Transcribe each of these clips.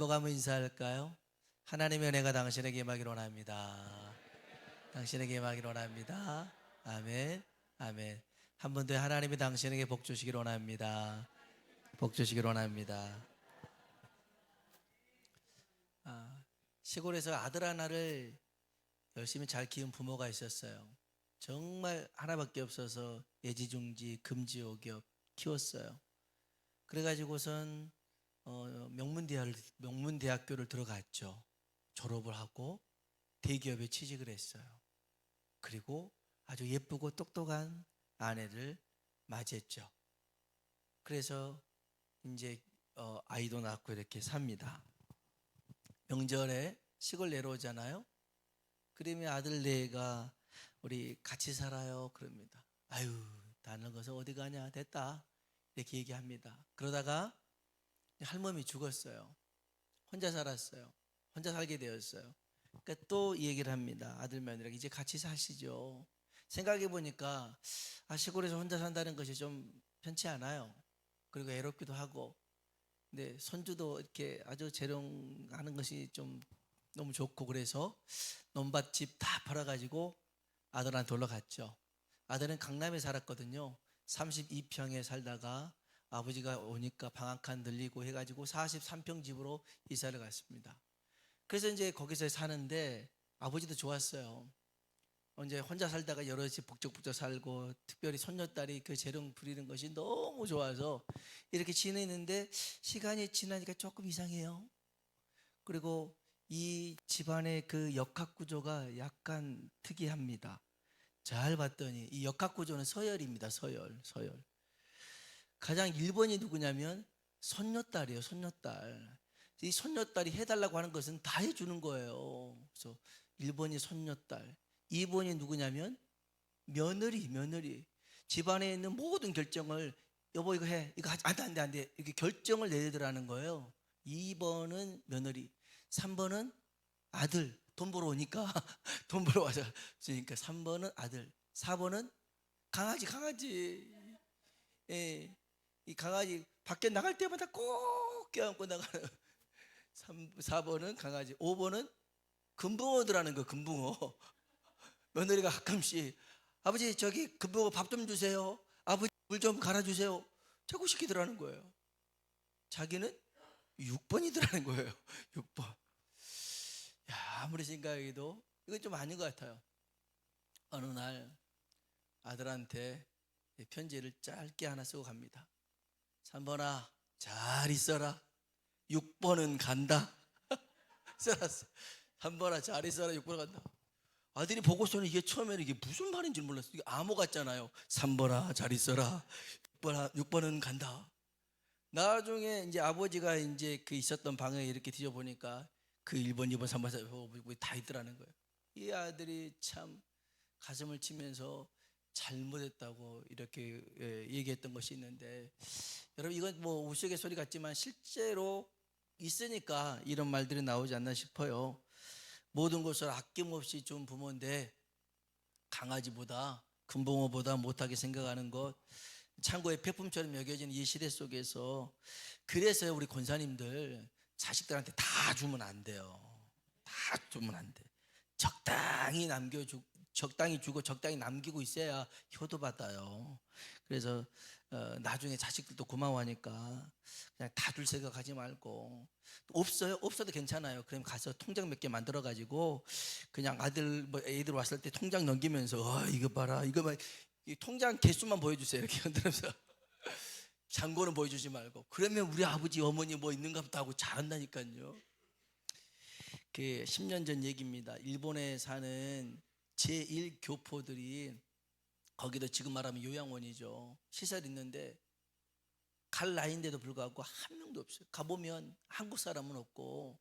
보고 한번 인사할까요? 하나님의 은혜가 당신에게 임하기를 원합니다. 당신에게 임하기를 원합니다. 아멘. 아멘. 한 번 더 하나님이 당신에게 복 주시기를 원합니다. 복 주시기를 원합니다. 아, 시골에서 아들 하나를 열심히 잘 키운 부모가 있었어요. 정말 하나밖에 없어서 예지중지 금지오겹 키웠어요. 그래가지고선 어, 명문대학 명문대학교를 들어갔죠. 졸업을 하고 대기업에 취직을 했어요. 그리고 아주 예쁘고 똑똑한 아내를 맞이했죠. 그래서 이제 어, 아이도 낳고 이렇게 삽니다. 명절에 시골 내려오잖아요. 그러면 아들 네가 우리 같이 살아요. 그럽니다. 아유, 다 늙어서 어디 가냐? 됐다. 이렇게 얘기합니다. 그러다가 할머니 죽었어요. 혼자 살았어요. 혼자 살게 되었어요. 그러니까 또이 얘기를 합니다. 아들 며느리가 이제 같이 사시죠. 생각해 보니까 아, 시골에서 혼자 산다는 것이 좀 편치 않아요. 그리고 외롭기도 하고. 근데 손주도 이렇게 아주 재롱하는 것이 좀 너무 좋고 그래서 논밭집 다 팔아가지고 아들한테 올라갔죠. 아들은 강남에 살았거든요. 32평에 살다가 아버지가 오니까 방한칸 늘리고 해가지고 43평 집으로 이사를 갔습니다. 그래서 이제 거기서 사는데 아버지도 좋았어요. 이제 혼자 살다가 여럿이 북적북적 살고 특별히 손녀딸이 그 재롱 부리는 것이 너무 좋아서 이렇게 지내는데 시간이 지나니까 조금 이상해요. 그리고 이 집안의 그 역학 구조가 약간 특이합니다. 잘 봤더니 이 역학 구조는 서열입니다. 서열, 서열. 가장 1번이 누구냐면 손녀딸이에요. 손녀딸. 이 손녀딸이 해달라고 하는 것은 다 해주는 거예요. 그래서 1번이 손녀딸. 2번이 누구냐면 며느리, 며느리. 집안에 있는 모든 결정을 여보 이거 해. 이거 하지. 안 돼, 안 돼, 안 돼. 이렇게 결정을 내더라는 거예요. 2번은 며느리. 3번은 아들. 돈 벌어 오니까 돈 벌어 와서 그러니까 3번은 아들. 4번은 강아지, 강아지. 예. 이 강아지 밖에 나갈 때마다 꼭 껴안고 나가는 3, 4번은 강아지 5번은 금붕어들하는 거 금붕어. 며느리가 가끔씩 아버지 저기 금붕어 밥 좀 주세요. 아버지 물 좀 갈아 주세요. 자꾸 시키더라는 거예요. 자기는 6번이더라는 거예요. 6번. 야 아무리 생각해도 이건 좀 아닌 것 같아요. 어느 날 아들한테 편지를 짧게 하나 쓰고 갑니다 3번아 잘 있어라. 6번은 간다. 써놨어. 3번아 잘 있어라. 6번 간다. 아들이 보고서는 이게 처음에는 이게 무슨 말인지 몰랐어요 이게 암호 같잖아요. 3번아 잘 있어라. 6번아, 6번은 간다. 나중에 이제 아버지가 이제 그 있었던 방에 이렇게 뒤져보니까 그 1번 2번 3번 4번 다 있더라는 거예요. 이 아들이 참 가슴을 치면서 잘못했다고 이렇게 예, 얘기했던 것이 있는데 여러분 이건 뭐 우스갯 소리 같지만 실제로 있으니까 이런 말들이 나오지 않나 싶어요. 모든 것을 아낌없이 준 부모인데 강아지보다 금붕어보다 못하게 생각하는 것 창고의 폐품처럼 여겨지는 이 시대 속에서 그래서 우리 권사님들 자식들한테 다 주면 안 돼요. 다 주면 안 돼. 적당히 남겨주 적당히 주고 적당히 남기고 있어야 효도 받아요. 그래서 어, 나중에 자식들도 고마워하니까 그냥 다 줄 생각하지 말고 없어요 없어도 괜찮아요. 그럼 가서 통장 몇 개 만들어 가지고 그냥 아들 뭐 애들 왔을 때 통장 넘기면서 어, 이거 봐라 이거 봐 통장 개수만 보여주세요 이렇게 흔들면서 잔고는 보여주지 말고 그러면 우리 아버지 어머니 뭐 있는가 보다 하고 잘한다니까요. 그 10년 전 얘기입니다. 일본에 사는 제1교포들이 거기도 지금 말하면 요양원이죠. 시설 있는데 갈 나이인데도 불구하고 한 명도 없어요. 가보면 한국 사람은 없고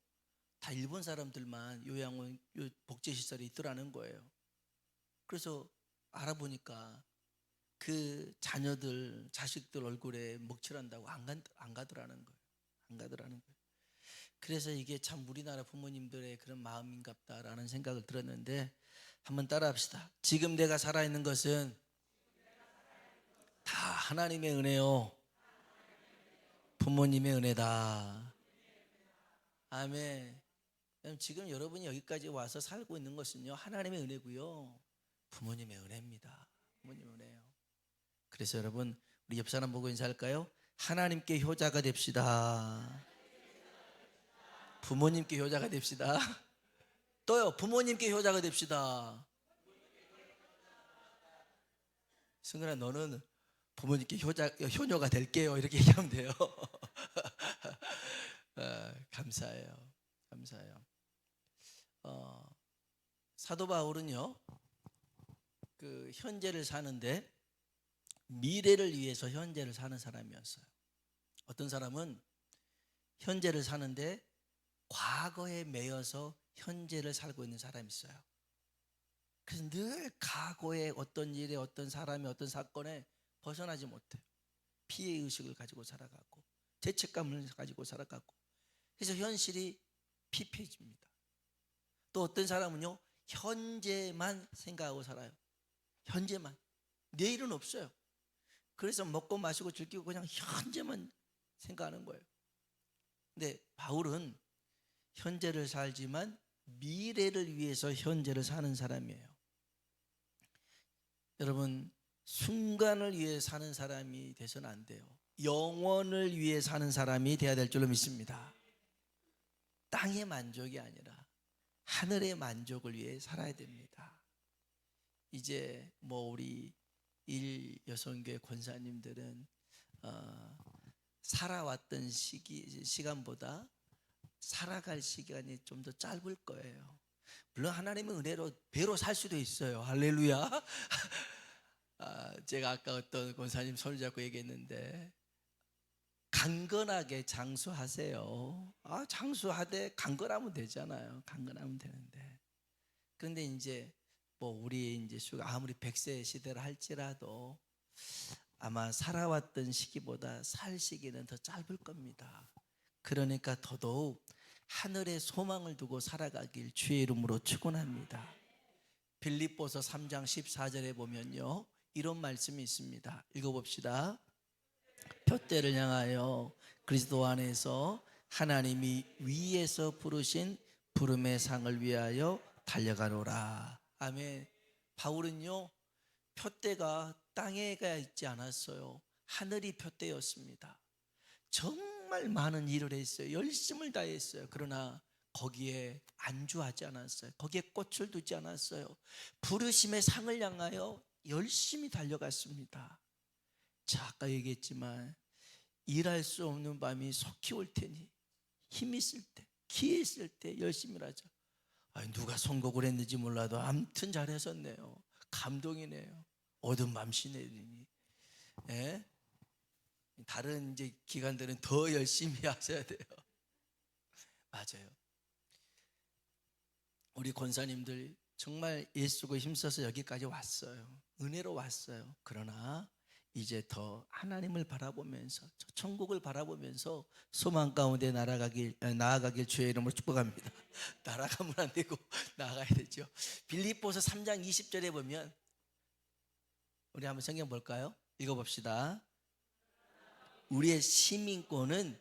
다 일본 사람들만 요양원 복지시설에 있더라는 거예요. 그래서 알아보니까 그 자녀들, 자식들 얼굴에 먹칠한다고 안, 가, 안 가더라는 거예요. 안 가더라는 거예요. 그래서 이게 참 우리나라 부모님들의 그런 마음인갑다라는 생각을 들었는데 한번 따라합시다. 지금 내가 살아있는 것은 다 하나님의 은혜요. 부모님의 은혜다. 아멘. 지금 여러분이 여기까지 와서 살고 있는 것은요 하나님의 은혜고요 부모님의 은혜입니다. 부모님의 은혜요. 그래서 여러분 우리 옆 사람 보고 인사할까요? 하나님께 효자가 됩시다. 부모님께 효자가 됩시다. 또요 부모님께 효자가 됩시다. 승근아 너는 부모님께 효자 효녀가 될게요 이렇게 얘기하면 돼요. 어, 감사해요. 감사해요. 어, 사도 바울은요, 그 현재를 사는데 미래를 위해서 현재를 사는 사람이었어요. 어떤 사람은 현재를 사는데 과거에 매여서 현재를 살고 있는 사람이 있어요. 그래서 늘 과거의 어떤 일에 어떤 사람이 어떤 사건에 벗어나지 못해요. 피해 의식을 가지고 살아가고 죄책감을 가지고 살아가고 그래서 현실이 피폐해집니다. 또 어떤 사람은요 현재만 생각하고 살아요. 현재만 내일은 없어요. 그래서 먹고 마시고 즐기고 그냥 현재만 생각하는 거예요. 근데 바울은 현재를 살지만 미래를 위해서 현재를 사는 사람이에요. 여러분 순간을 위해 사는 사람이 돼서는 안 돼요. 영원을 위해 사는 사람이 돼야 될 줄로 믿습니다. 땅의 만족이 아니라 하늘의 만족을 위해 살아야 됩니다. 이제 뭐 우리 일 여성교회 권사님들은 어, 살아왔던 시기 시간보다 살아갈 시간이 좀 더 짧을 거예요. 물론 하나님의 은혜로 배로 살 수도 있어요. 할렐루야. 아, 제가 아까 어떤 권사님 손을 잡고 얘기했는데 강건하게 장수하세요. 아, 장수하되 강건하면 되잖아요. 강건하면 되는데. 그런데 이제 뭐 우리 이제 아무리 100세 시대를 할지라도 아마 살아왔던 시기보다 살 시기는 더 짧을 겁니다. 그러니까 더더욱 하늘의 소망을 두고 살아가길 주의 이름으로 축원합니다. 빌립보서 3장 14절에 보면요. 이런 말씀이 있습니다. 읽어 봅시다. 표대를 향하여 그리스도 안에서 하나님이 위에서 부르신 부름의 상을 위하여 달려가노라. 아멘. 바울은요, 표대가 땅에가 있지 않았어요. 하늘이 표대였습니다. 정 말 많은 일을 했어요. 열심을 다했어요. 그러나 거기에 안주하지 않았어요. 거기에 꽃을 두지 않았어요. 부르심의 상을 향하여 열심히 달려갔습니다. 자, 아까 얘기했지만 일할 수 없는 밤이 속히 올 테니 힘 있을 때, 기회 있을 때 열심히 하자. 아니, 누가 선곡을 했는지 몰라도 암튼 잘했었네요. 감동이네요. 어둠 밤시 내리니. 예? 다른 이제 기관들은 더 열심히 하셔야 돼요. 맞아요. 우리 권사님들 정말 예수고 힘써서 여기까지 왔어요. 은혜로 왔어요. 그러나 이제 더 하나님을 바라보면서 저 천국을 바라보면서 소망 가운데 날아가길 나아가길 주의 이름으로 축복합니다. 날아가면 안 되고 나아가야 되죠. 빌립보서 3장 20절에 보면 우리 한번 성경 볼까요? 읽어 봅시다. 우리의 시민권은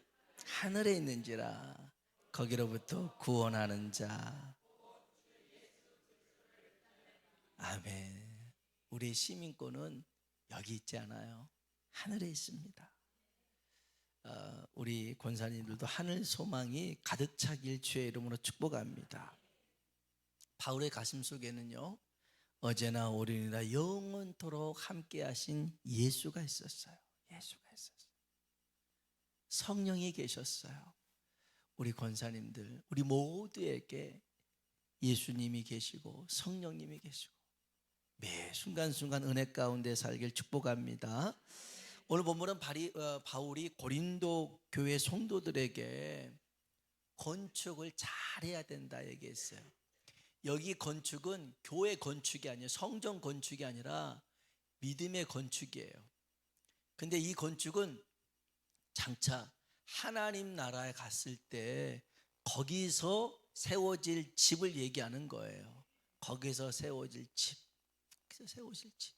하늘에 있는지라 거기로부터 구원하는 자. 아멘. 우리의 시민권은 여기 있지 않아요. 하늘에 있습니다. 어, 우리 권사님들도 하늘 소망이 가득 차길 주의 이름으로 축복합니다. 바울의 가슴 속에는요, 어제나 오늘이나 영원토록 함께하신 예수가 있었어요. 예수가 있었어요. 성령이 계셨어요. 우리 권사님들, 우리 모두에게 예수님이 계시고 성령님이 계시고 매 순간순간 은혜 가운데 살길 축복합니다. 오늘 본문은 바리, 어, 바울이 고린도 교회 성도들에게 건축을 잘해야 된다 얘기했어요. 여기 건축은 교회 건축이 아니에요. 성전 건축이 아니라 믿음의 건축이에요. 근데 이 건축은 장차 하나님 나라에 갔을 때 거기서 세워질 집을 얘기하는 거예요. 거기서 세워질 집. 그래서 세우실 집.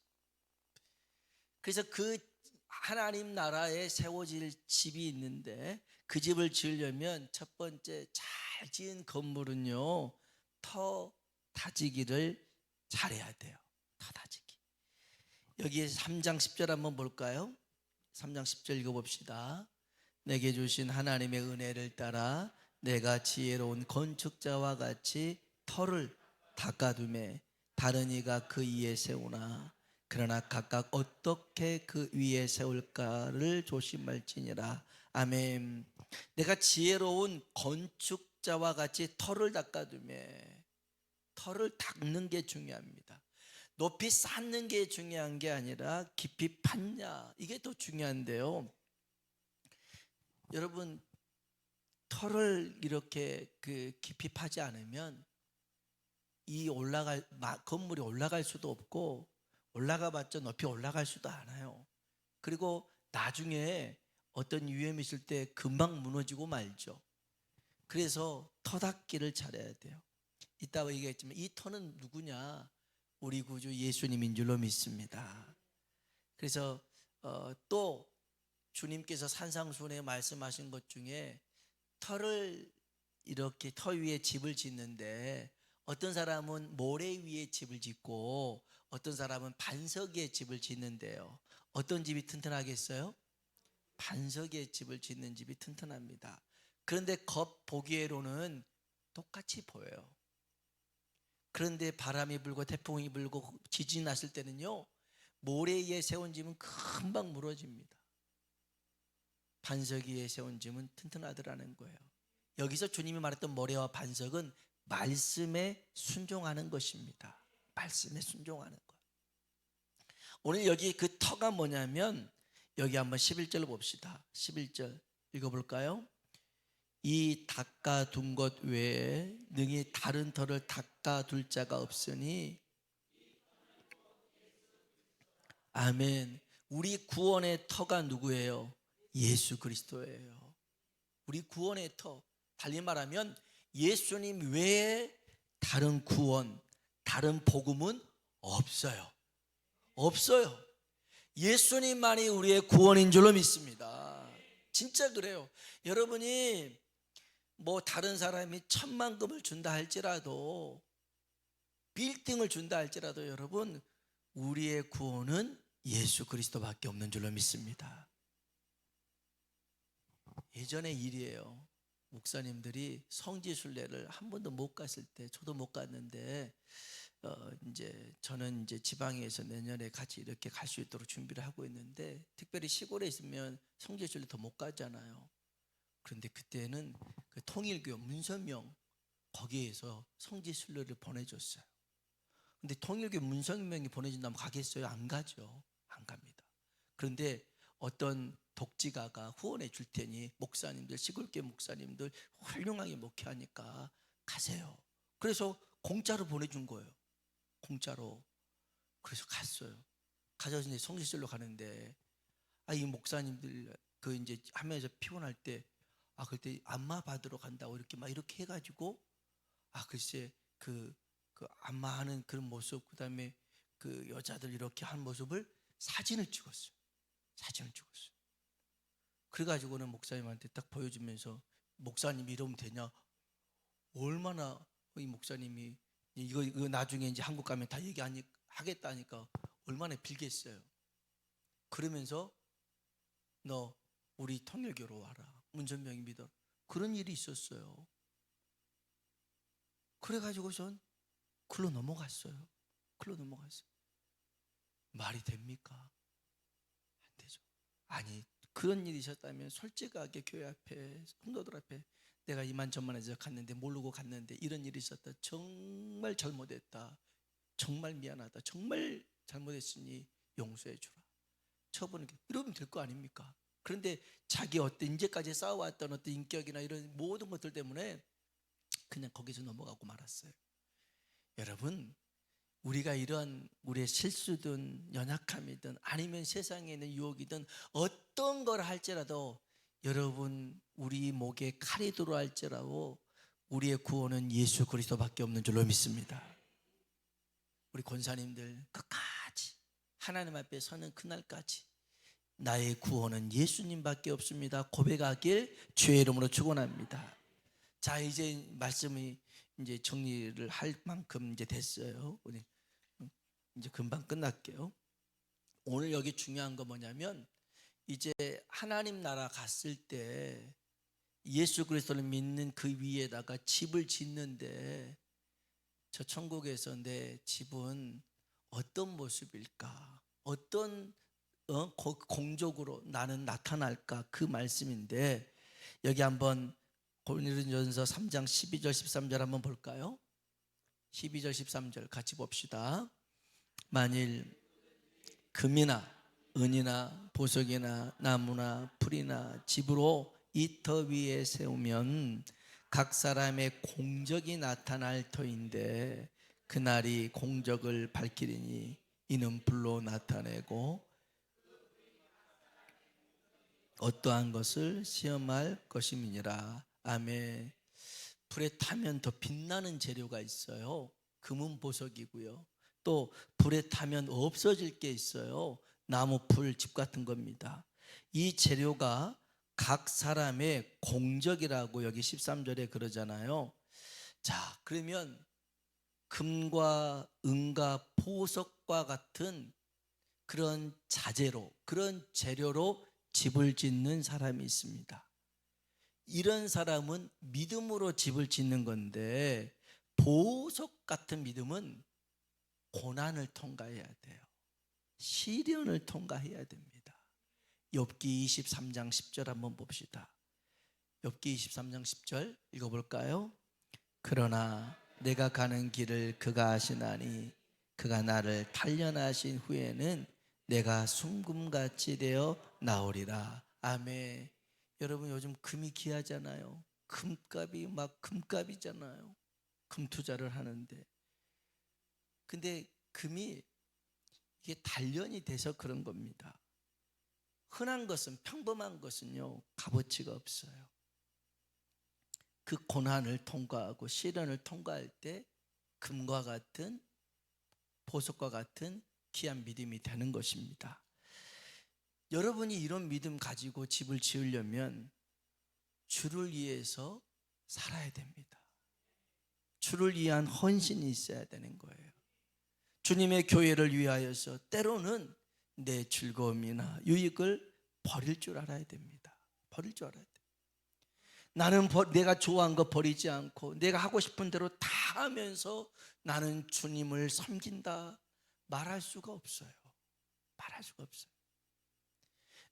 그래서 그 하나님 나라에 세워질 집이 있는데 그 집을 지으려면 첫 번째 잘 지은 건물은요 터 다지기를 잘해야 돼요. 터 다지기. 여기에 3장 10절 한번 볼까요? 3장 10절 읽어봅시다. 내게 주신 하나님의 은혜를 따라 내가 지혜로운 건축자와 같이 터를 닦아둠에 다른 이가 그 위에 세우나. 그러나 각각 어떻게 그 위에 세울까를 조심할지니라. 아멘. 내가 지혜로운 건축자와 같이 터를 닦아둠에 터를 닦는 게 중요합니다 높이 쌓는 게 중요한 게 아니라 깊이 팠냐 이게 더 중요한데요 여러분 털을 이렇게 그 깊이 파지 않으면 이 올라갈 마- 건물이 올라갈 수도 없고 올라가 봤자 높이 올라갈 수도 않아요. 그리고 나중에 어떤 위험이 있을 때 금방 무너지고 말죠. 그래서 터닦기를 잘해야 돼요. 이따가 얘기했지만 이 터는 누구냐? 우리 구주 예수님인 줄로 믿습니다. 그래서 어, 또 주님께서 산상순에 말씀하신 것 중에 터를 이렇게 터 위에 집을 짓는데 어떤 사람은 모래 위에 집을 짓고 어떤 사람은 반석 위에 집을 짓는데요. 어떤 집이 튼튼하겠어요? 반석 위에 집을 짓는 집이 튼튼합니다. 그런데 겉 보기에로는 똑같이 보여요. 그런데 바람이 불고 태풍이 불고 지진이 났을 때는요. 모래 위에 세운 집은 금방 무너집니다. 반석 위에 세운 집은 튼튼하더라는 거예요. 여기서 주님이 말했던 모래와 반석은 말씀에 순종하는 것입니다. 말씀에 순종하는 것. 오늘 여기 그 터가 뭐냐면 여기 한번 11절 봅시다. 11절 읽어볼까요? 이 닦아둔 것 외에 능히 다른 터를 닦아둘 자가 없으니 아멘. 우리 구원의 터가 누구예요? 예수 그리스도예요. 우리 구원의 터. 달리 말하면 예수님 외에 다른 구원, 다른 복음은 없어요. 없어요. 예수님만이 우리의 구원인 줄로 믿습니다. 진짜 그래요. 여러분이 뭐 다른 사람이 천만금을 준다 할지라도 빌딩을 준다 할지라도 여러분 우리의 구원은 예수 그리스도밖에 없는 줄로 믿습니다. 예전의 일이에요. 목사님들이 성지 순례를 한 번도 못 갔을 때 저도 못 갔는데 어 이제 저는 이제 지방에서 내년에 같이 이렇게 갈 수 있도록 준비를 하고 있는데 특별히 시골에 있으면 성지 순례 더 못 가잖아요. 그런데 그때는 그 통일교 문선명 거기에서 성지 순례를 보내줬어요. 근데 통일교 문선명이 보내준다면 가겠어요? 안 가죠. 안 갑니다. 그런데 어떤 독지가가 후원해 줄 테니 목사님들 시골교 목사님들 훌륭하게 목회하니까 가세요. 그래서 공짜로 보내준 거예요. 공짜로. 그래서 갔어요. 가서 이제 성지실로 가는데 아 이 목사님들 그 이제 하면서 피곤할 때 아 그때 안마 받으러 간다고 이렇게 막 이렇게 해가지고 아 글쎄 그 그 안마하는 그런 모습 그 다음에 그 여자들 이렇게 한 모습을 사진을 찍었어요. 사진을 찍었어요. 그래가지고는 목사님한테 딱 보여주면서 목사님 이러면 되냐? 얼마나 이 목사님이 이거 이거 나중에 이제 한국 가면 다 얘기하니 하겠다니까 얼마나 빌겠어요. 그러면서 너 우리 통일교로 와라. 믿어. 그런 일이 있었어요. 그래가지고선 글로 넘어갔어요. 글로 넘어갔어요. 말이 됩니까? 안 되죠. 아니 그런 일이 있었다면 솔직하게 교회 앞에 성도들 앞에 내가 이만저만해서 갔는데 모르고 갔는데 이런 일이 있었다. 정말 잘못했다. 정말 미안하다. 정말 잘못했으니 용서해 주라. 처분을 이러면 될 거 아닙니까? 그런데 자기 어떤 이제까지 쌓아왔던 어떤 인격이나 이런 모든 것들 때문에 그냥 거기서 넘어가고 말았어요. 여러분, 우리가 이런 우리의 실수든 연약함이든 아니면 세상에 있는 유혹이든 어떤 걸 할지라도 여러분 우리 목에 칼이 들어 할지라도 우리의 구원은 예수 그리스도밖에 없는 줄로 믿습니다. 우리 권사님들 끝까지 하나님 앞에 서는 그날까지 나의 구원은 예수님밖에 없습니다. 고백하길 주의 이름으로 축원합니다. 자 이제 말씀이 이제 정리를 할 만큼 이제 됐어요. 우리 이제 금방 끝날게요. 오늘 여기 중요한 거 뭐냐면 이제 하나님 나라 갔을 때 예수 그리스도를 믿는 그 위에다가 집을 짓는데 저 천국에서 내 집은 어떤 모습일까? 어떤 어? 고- 공적으로 나는 나타날까? 그 말씀인데 여기 한번 고린도전서 3장 12절 13절 한번 볼까요? 12절 13절 같이 봅시다. 만일 금이나 은이나 보석이나 나무나 풀이나 집으로 이 터 위에 세우면 각 사람의 공적이 나타날 터인데 그날이 공적을 밝히리니 이는 불로 나타내고 어떠한 것을 시험할 것임이니라. 아멘. 불에 타면 더 빛나는 재료가 있어요. 금은 보석이고요. 또 불에 타면 없어질 게 있어요. 나무 풀 집 같은 겁니다. 이 재료가 각 사람의 공적이라고 여기 13절에 그러잖아요. 자 그러면 금과 은과 보석과 같은 그런 자재로 그런 재료로 집을 짓는 사람이 있습니다. 이런 사람은 믿음으로 집을 짓는 건데 보석 같은 믿음은 고난을 통과해야 돼요. 시련을 통과해야 됩니다. 욥기 23장 10절 한번 봅시다. 욥기 23장 10절 읽어볼까요? 그러나 내가 가는 길을 그가 아시나니 그가 나를 단련하신 후에는 내가 순금같이 되어 나오리라. 아멘. 여러분 요즘 금이 귀하잖아요. 금값이 막 금값이잖아요. 금 투자를 하는데. 근데 금이 이게 단련이 돼서 그런 겁니다. 흔한 것은 평범한 것은요 값어치가 없어요. 그 고난을 통과하고 시련을 통과할 때 금과 같은 보석과 같은 귀한 믿음이 되는 것입니다. 여러분이 이런 믿음 가지고 집을 지으려면 주를 위해서 살아야 됩니다. 주를 위한 헌신이 있어야 되는 거예요. 주님의 교회를 위하여서 때로는 내 즐거움이나 유익을 버릴 줄 알아야 됩니다. 버릴 줄 알아야 돼. 나는 버- 내가 좋아한 거 버리지 않고 내가 하고 싶은 대로 다 하면서 나는 주님을 섬긴다 말할 수가 없어요. 말할 수가 없어요.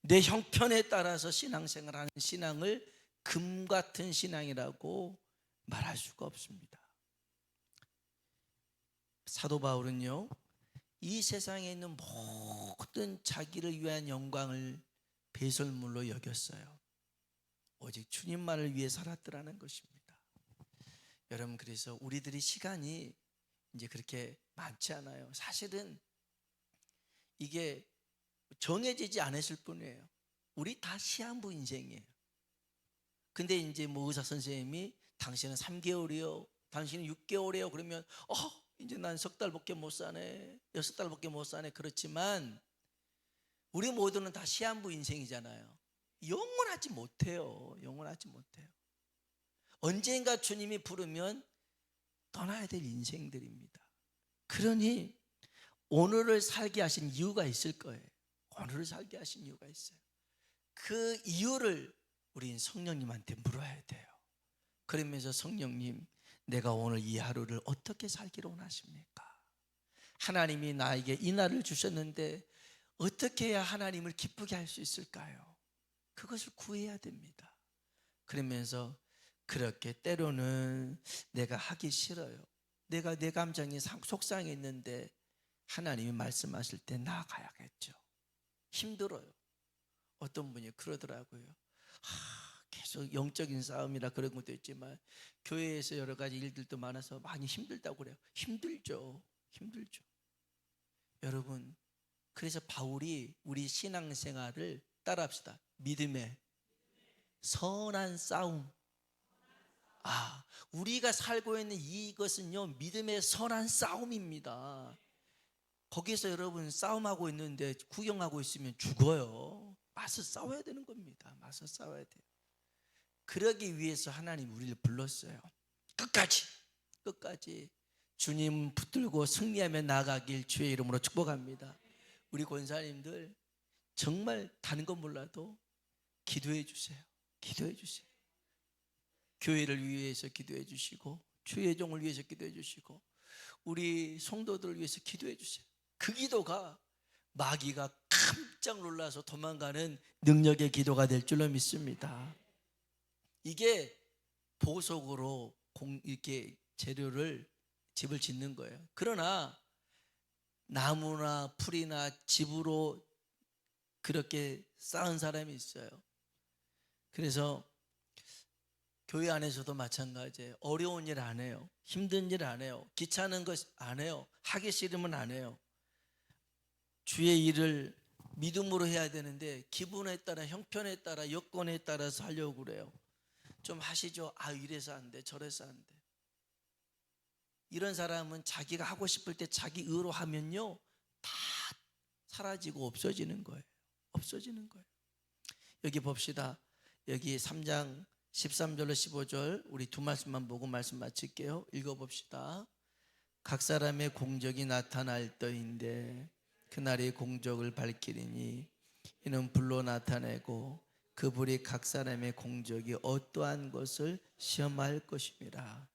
내 형편에 따라서 신앙생활 하는 신앙을 금 같은 신앙이라고 말할 수가 없습니다. 사도 바울은요, 이 세상에 있는 모든 자기를 위한 영광을 배설물로 여겼어요. 오직 주님만을 위해 살았더라는 것입니다. 여러분 그래서 우리들이 시간이 이제 그렇게 많지 않아요. 사실은 이게 정해지지 않았을 뿐이에요. 우리 다 시한부 인생이에요. 근데 이제 뭐 의사 선생님이 당신은 3개월이요. 당신은 6개월이요. 그러면 어 이제 난 석 달밖에 못 사네. 여섯 달밖에 못 사네. 그렇지만 우리 모두는 다 시한부 인생이잖아요. 영원하지 못해요. 영원하지 못해요. 언젠가 주님이 부르면 떠나야 될 인생들입니다. 그러니 오늘을 살게 하신 이유가 있을 거예요. 오늘을 살게 하신 이유가 있어요. 그 이유를 우린 성령님한테 물어야 돼요. 그러면서 성령님, 내가 오늘 이 하루를 어떻게 살기를 원하십니까? 하나님이 나에게 이 날을 주셨는데 어떻게 해야 하나님을 기쁘게 할 수 있을까요? 그것을 구해야 됩니다. 그러면서 그렇게 때로는 내가 하기 싫어요. 내가 내 감정이 상- 속상했는데 하나님이 말씀하실 때 나아가야겠죠. 힘들어요. 어떤 분이 그러더라고요. 하, 계속 영적인 싸움이라 그런 것도 있지만 교회에서 여러 가지 일들도 많아서 많이 힘들다고 그래요. 힘들죠. 힘들죠. 여러분, 그래서 바울이 우리 신앙생활을 따라합시다. 믿음의 선한 싸움. 아, 우리가 살고 있는 이것은요, 믿음의 선한 싸움입니다. 거기서 여러분 싸움하고 있는데 구경하고 있으면 죽어요. 맞서 싸워야 되는 겁니다. 맞서 싸워야 돼요. 그러기 위해서 하나님 우리를 불렀어요. 끝까지 끝까지 주님 붙들고 승리하며 나가길 주의 이름으로 축복합니다. 우리 권사님들 정말 다른 건 몰라도 기도해 주세요. 기도해 주세요. 교회를 위해서 기도해 주시고 주의 종을 위해서 기도해 주시고 우리 성도들을 위해서 기도해 주세요. 그 기도가 마귀가 깜짝 놀라서 도망가는 능력의 기도가 될 줄로 믿습니다. 이게 보석으로 공, 이렇게 재료를 집을 짓는 거예요. 그러나 나무나 풀이나 집으로 그렇게 쌓은 사람이 있어요. 그래서 교회 안에서도 마찬가지예요. 어려운 일 안 해요. 힘든 일 안 해요. 귀찮은 것 안 해요. 하기 싫으면 안 해요. 주의 일을 믿음으로 해야 되는데 기분에 따라 형편에 따라 여건에 따라서 하려고 그래요. 좀 하시죠. 아 이래서 안 돼. 저래서 안 돼. 이런 사람은 자기가 하고 싶을 때 자기 의로 하면요. 다 사라지고 없어지는 거예요. 없어지는 거예요. 여기 봅시다. 여기 3장 13절로 15절 우리 두 말씀만 보고 말씀 마칠게요. 읽어 봅시다. 각 사람의 공적이 나타날 때인데 그날의 공적을 밝히리니 이는 불로 나타내고 그 불이 각 사람의 공적이 어떠한 것을 시험할 것임이라.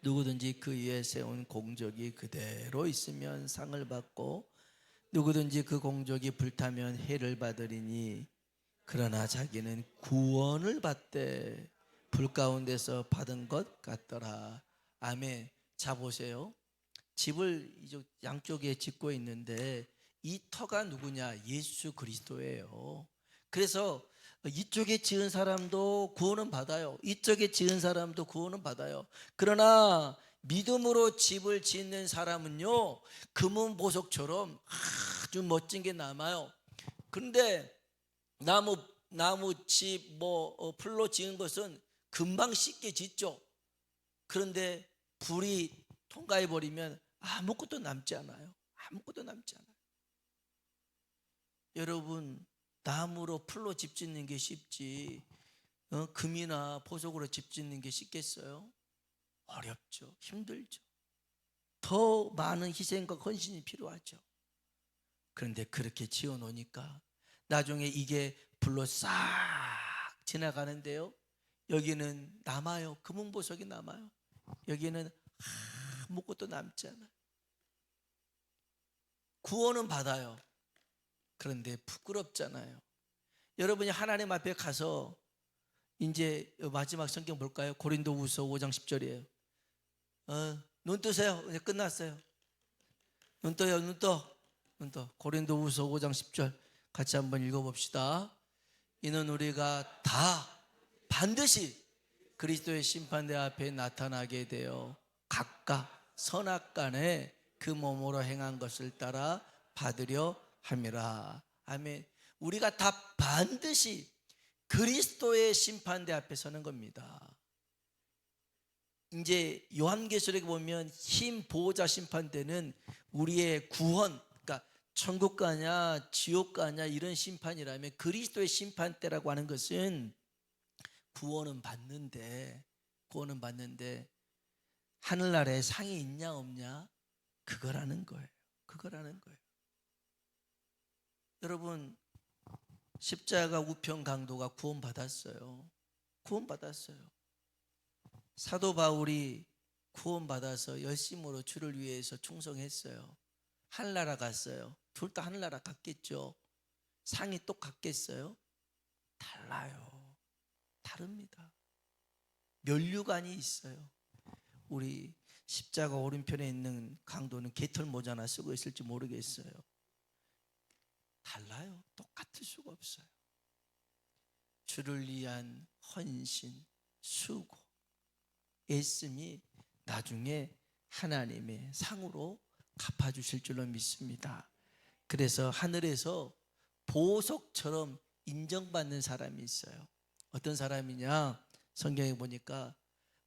누구든지 그 위에 세운 공적이 그대로 있으면 상을 받고 누구든지 그 공적이 불타면 해를 받으리니 그러나 자기는 구원을 받되 불 가운데서 받은 것 같더라. 아멘. 자 보세요. 집을 양쪽에 짓고 있는데 이 터가 누구냐? 예수 그리스도예요. 그래서 이쪽에 지은 사람도 구원은 받아요. 이쪽에 지은 사람도 구원은 받아요. 그러나 믿음으로 집을 짓는 사람은요 금은 보석처럼 아주 멋진 게 남아요. 그런데 나무 나무 집 뭐 어, 풀로 지은 것은 금방 쉽게 짓죠. 그런데 불이 통과해 버리면 아무것도 남지 않아요. 아무것도 남지 않아요. 여러분 나무로 풀로 집 짓는 게 쉽지 어, 금이나 보석으로 집 짓는 게 쉽겠어요? 어렵죠. 힘들죠. 더 많은 희생과 헌신이 필요하죠. 그런데 그렇게 지어 놓으니까 나중에 이게 불로 싹 지나가는데요. 여기는 남아요. 금은 보석이 남아요. 여기는 아무것도 남지 않아요. 구원은 받아요. 그런데 부끄럽잖아요. 여러분이 하나님 앞에 가서 이제 마지막 성경 볼까요? 고린도후서 5장 10절이에요. 어, 눈 뜨세요. 이제 끝났어요. 눈 떠요. 눈 떠. 눈 떠. 고린도후서 5장 10절 같이 한번 읽어 봅시다. 이는 우리가 다 반드시 그리스도의 심판대 앞에 나타나게 되어 각각 선악 간에 그 몸으로 행한 것을 따라 받으려 함이라. 아멘. 우리가 다 반드시 그리스도의 심판대 앞에 서는 겁니다. 이제 요한계시록에 보면 흰 보호자 심판대는 우리의 구원, 그러니까 천국 가냐 지옥 가냐 이런 심판이라면 그리스도의 심판대라고 하는 것은 구원은 받는데 구원은 받는데 하늘나라에 상이 있냐 없냐 그거라는 거예요. 그거라는 거예요. 여러분 십자가 우편 강도가 구원 받았어요. 구원 받았어요. 사도 바울이 구원 받아서 열심으로 주를 위해서 충성했어요. 하늘나라 갔어요. 둘 다 하늘나라 갔겠죠. 상이 똑같겠어요? 달라요. 다릅니다. 면류관이 있어요. 우리 십자가 오른편에 있는 강도는 개털 모자 나 쓰고 있을지 모르겠어요. 달라요. 똑같을 수가 없어요. 주를 위한 헌신, 수고, 애씀이 나중에 하나님의 상으로 갚아주실 줄로 믿습니다. 그래서 하늘에서 보석처럼 인정받는 사람이 있어요. 어떤 사람이냐? 성경에 보니까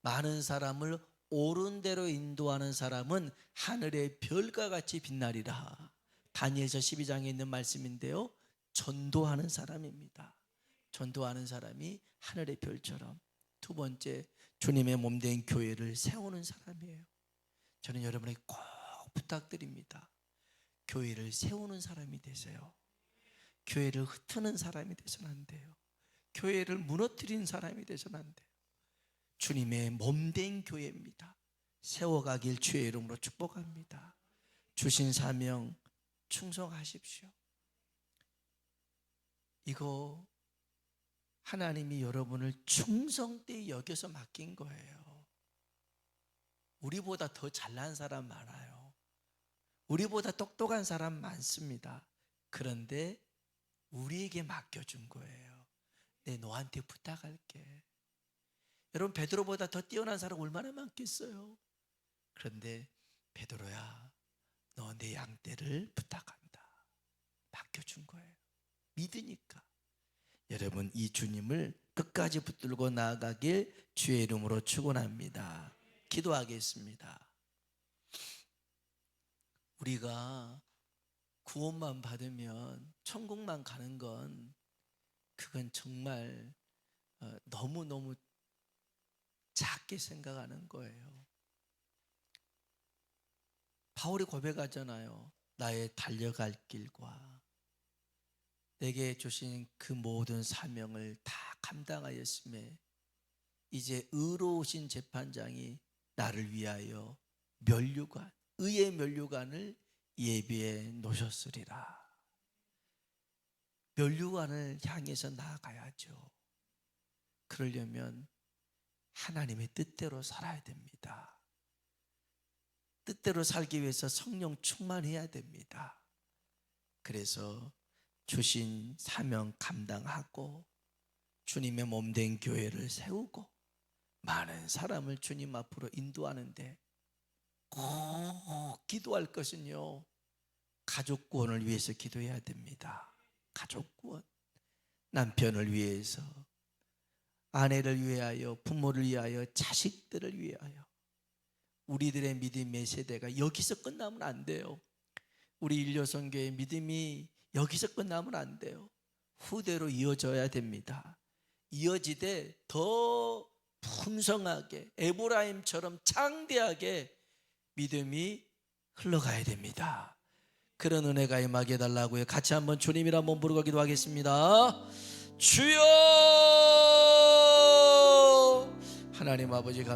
많은 사람을 옳은 대로 인도하는 사람은 하늘의 별과 같이 빛나리라. 다니엘서 12장에 있는 말씀인데요. 전도하는 사람입니다. 전도하는 사람이 하늘의 별처럼 두 번째 주님의 몸된 교회를 세우는 사람이에요. 저는 여러분에게 꼭 부탁드립니다. 교회를 세우는 사람이 되세요. 교회를 흩트는 사람이 되서는 안 돼요. 교회를 무너뜨린 사람이 되서는 안 돼요. 주님의 몸된 교회입니다. 세워가길 주의 이름으로 축복합니다. 주신 사명 충성하십시오. 이거 하나님이 여러분을 충성되이 여겨서 맡긴 거예요. 우리보다 더 잘난 사람 많아요. 우리보다 똑똑한 사람 많습니다. 그런데 우리에게 맡겨준 거예요. 내 너한테 부탁할게. 여러분 베드로보다 더 뛰어난 사람 얼마나 많겠어요. 그런데 베드로야, 너 내 양떼를 부탁한다. 맡겨준 거예요. 믿으니까. 여러분 이 주님을 끝까지 붙들고 나아가길 주의 이름으로 축원합니다. 기도하겠습니다. 우리가 구원만 받으면 천국만 가는 건 그건 정말 어, 너무너무 작게 생각하는 거예요. 바울이 고백하잖아요. 나의 달려갈 길과 내게 주신 그 모든 사명을 다 감당하였음에 이제 의로우신 재판장이 나를 위하여 면류관, 의의 면류관을 예비해 놓으셨으리라. 면류관을 향해서 나아가야죠. 그러려면 하나님의 뜻대로 살아야 됩니다. 뜻대로 살기 위해서 성령 충만해야 됩니다. 그래서 주신 사명 감당하고 주님의 몸 된 교회를 세우고 많은 사람을 주님 앞으로 인도하는데 꼭 기도할 것은요. 가족 구원을 위해서 기도해야 됩니다. 가족 구원. 남편을 위해서 아내를 위하여 부모를 위하여 자식들을 위하여 우리들의 믿음의 세대가 여기서 끝나면 안 돼요. 우리 일요성교의 믿음이 여기서 끝나면 안 돼요. 후대로 이어져야 됩니다. 이어지되 더 풍성하게 에브라임처럼 창대하게 믿음이 흘러가야 됩니다. 그런 은혜가 임하게 해달라고요. 같이 한번 주님이라 한번 부르고 기도하겠습니다. 주여 하나님 아버지 감